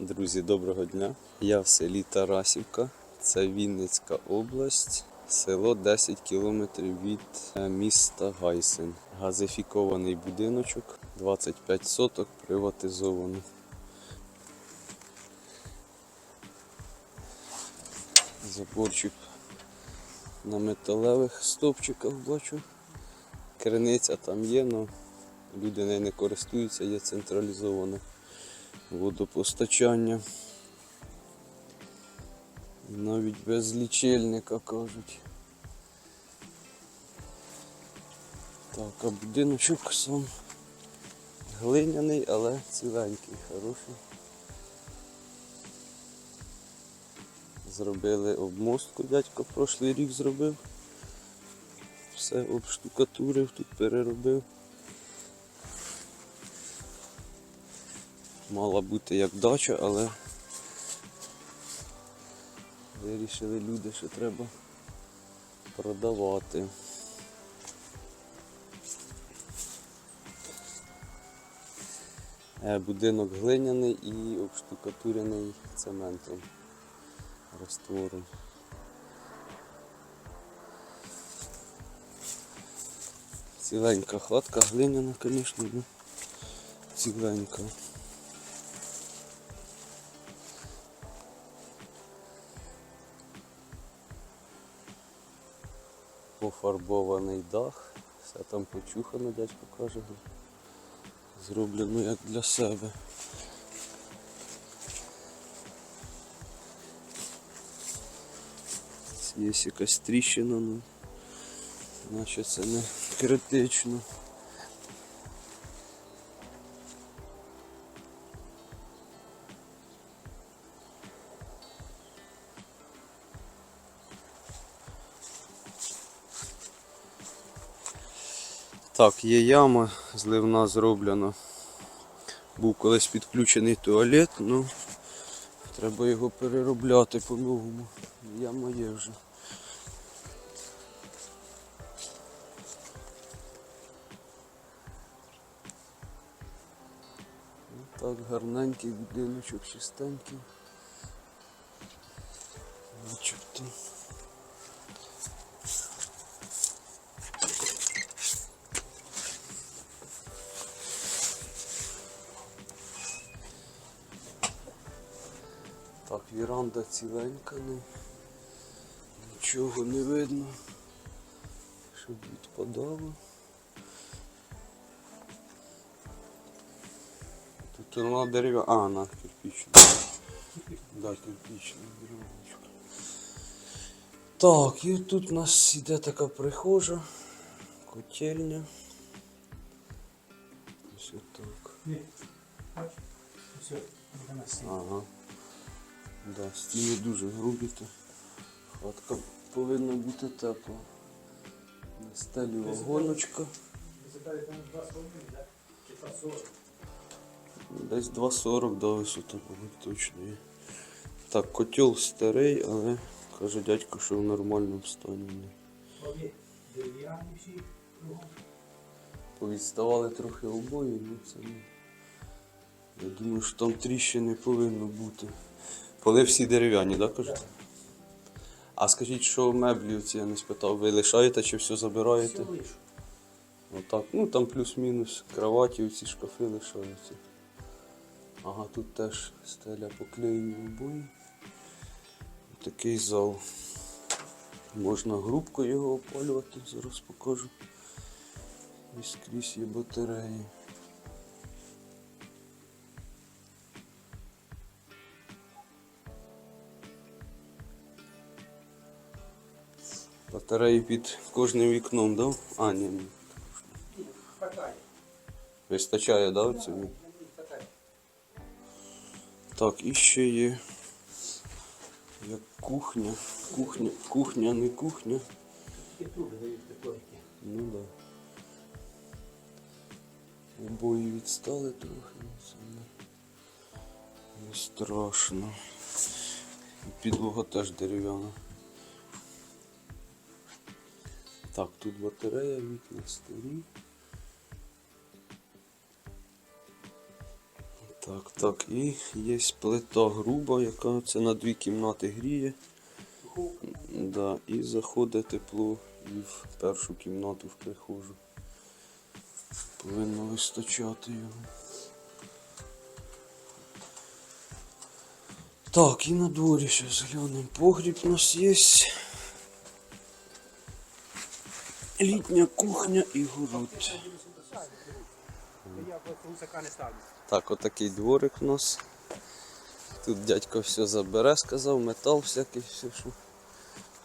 Друзі, доброго дня. Я в селі Тарасівка, це Вінницька область, село 10 кілометрів від е, міста Гайсин. Газифікований будиночок, 25 соток, приватизовано. Заборчик на металевих стовпчиках бачу. Криниця там є, але люди не користуються, є централізовано водопостачання. Навіть без лічильника кажуть. Так, а будиночок сам глиняний, але ціленький, хороший. Зробили обмостку, дядько прошлий рік зробив. Все обштукатурив, тут переробив. Мала бути як дача, але вирішили люди, що треба продавати. Е, Будинок глиняний і обштукатурений цементом, раствором. Ціленька хатка, глиняна, звісно, ну, ціленька. Пофарбований дах, все там почухано, дядько покаже. Зроблено як для себе. Є якась тріщина, ну, наче це не критично. Так, є яма, зливна зроблена. Був колись підключений туалет, ну треба його переробляти по-новому. Яма є вже. Ну, Так, гарненький будиночок, чистенький. Віранда ціленька, нічого не видно, щоб відпадало. Тут вона дерев'я. А, на кирпична. Да, кирпична дерев'яночка. Так, і тут у нас іде така прихожа, котельня. Ось так. Ні. Бач? Все, буде на стіл. Ага. Да, стіни дуже грубі, то хатка повинна бути тепла. На стелі вагоночка. Висота там 2 сотні, так? Чи 240? Десь 2,40 до висоти, мабуть, точно є. Так, котел старий, але каже дядько, що в нормальному стані. Повідставали трохи обої, ну це не. Я думаю, що там тріщини повинно бути. Поли всі дерев'яні, так кажете? А скажіть, що меблі ці я не спитав, ви лишаєте чи все забираєте? Все лишу. Отак, ну там плюс-мінус кроваті, ці шкафи лишаються. Ага, тут теж стеля поклеєні обої. Такий зал. Можна грубкою його опалювати, зараз покажу. І скрізь є батареї. Батареї під кожним вікном, да? А, ні, ні. Вистачає, да, хватає. Так, і ще є як кухня. Кухня, кухня, не кухня. Ну да. Обої відстали трохи, ну це не, не страшно. Підлога теж дерев'яна. Так, тут батарея, вікна старі. Так, так, і є плита груба, яка це на дві кімнати гріє. Да, і заходить тепло і в першу кімнату в прихожу. Повинно вистачати його. Так, і на дворі ще зглянемо. Погріб у нас є. Літня кухня і город. Так, отакий дворик у нас. Тут дядько все забере, сказав, метал всякий, все, що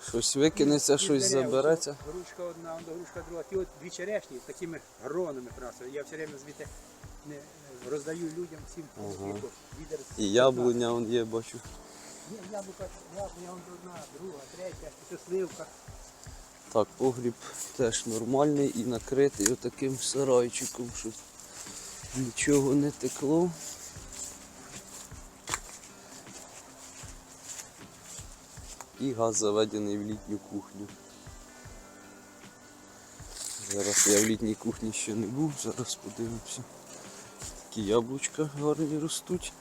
щось викинеться, щось забереться. Грушка одна, грушка друга. Ті от дві черешні з такими гронами просто. Я все время звідти не роздаю людям всім Ага. Відер І яблуня он є, бачу. Є яблука, яблуня он одна, друга, третя, це сливка. Так, погріб теж нормальний і накритий отаким сарайчиком, щоб нічого не текло. І газ заведений в літню кухню. Зараз я в літній кухні ще не був, зараз подивимося. Такі яблучка гарні ростуть.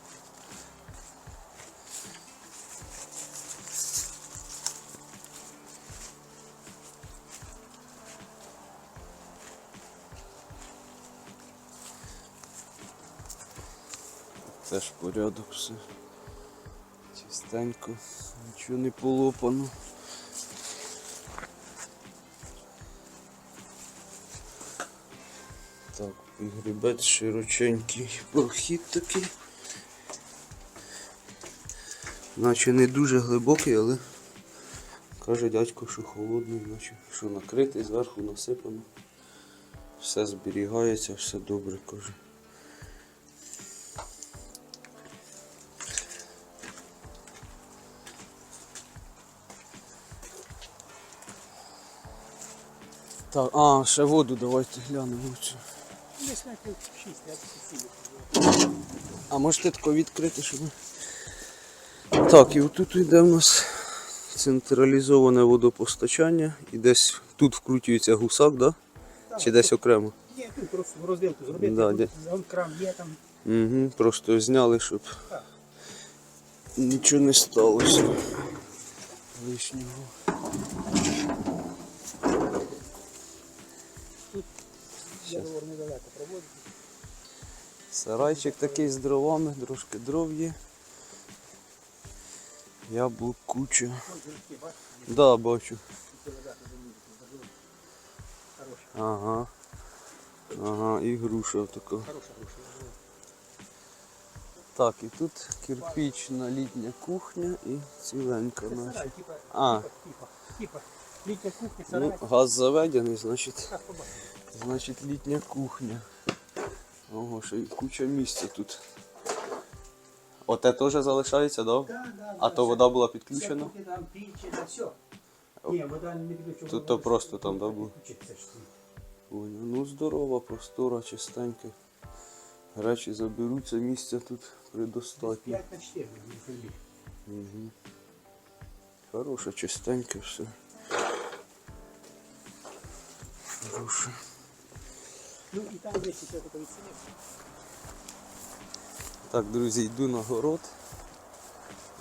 Теж порядок все. Чистенько, нічого не полопано. Так, і грибець широченький прохід такий. Наче не дуже глибокий, але каже дядько, що холодний, наче що накритий, зверху насипано. Все зберігається, все добре, каже. Так, а, ще воду давайте глянемо. Десь на 6, я. А можете тако відкрити, щоб. Так, і отут йде в нас централізоване водопостачання. І десь тут вкручується гусак, да? Чи десь окремо? Є тут просто розділку зробити. Да, де- крам є там. Угу, просто зняли, щоб Так. нічого не сталося. Лишнього. Проводить. Сарайчик такий з дровами, трошки дров є. Яблук куча. Да, бачу. Ага. Ага, і груша така. Так, і тут кирпічна літня кухня і ціленька наша. А. Літня кухня, Ну, газ заведений, значить. Значить літня кухня. Ого, ще й куча місця тут. Оте теж залишається, да? Да, да, А да, то вода була підключена? кухня, там пічі, да, все. Ні, вода не підключена. Тут то просто там, да, було? Підключиться ж всі. Понял. Ну здорова, простора, чистенька. Речі заберуться, місця тут предостатньо. 5 на 4 на землі. Угу. Хороше, чистеньке все. Хороше. Ну і там десь ще таке відсіння. Так, друзі, йду на город.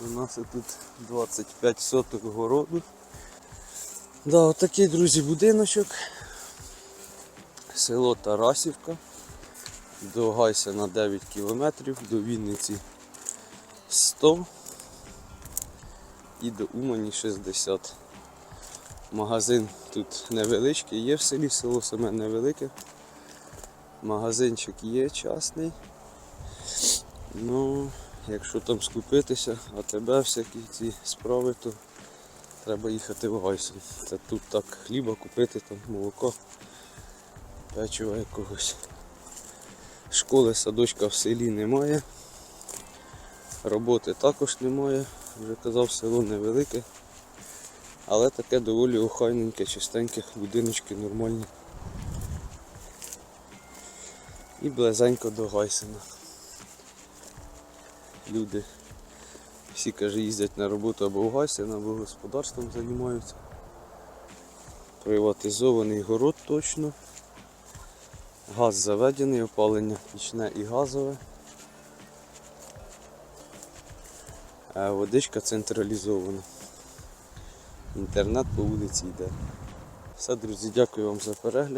У нас тут 25 соток городу. Да, отакий, друзі, будиночок. Село Тарасівка. До Гайся на 9 кілометрів, до Вінниці 100 і до Умані 60. Магазин тут невеличкий, є в селі, село саме невелике. Магазинчик є частний. Ну, якщо там скупитися, а тебе всякі ці справи, то треба їхати в Гайсон. Це тут так хліба купити, там молоко, печива якогось. Школи, садочка в селі немає. Роботи також немає. Вже казав, село невелике. Але таке доволі охайненьке, чистеньке, будиночки нормальні. І близенько до Гайсена. Люди всі каже, їздять на роботу або в Гайсен, або господарством займаються. Приватизований город точно. Газ заведений, опалення пічне і газове. А водичка централізована. Інтернет по вулиці йде. Все, друзі, дякую вам за перегляд.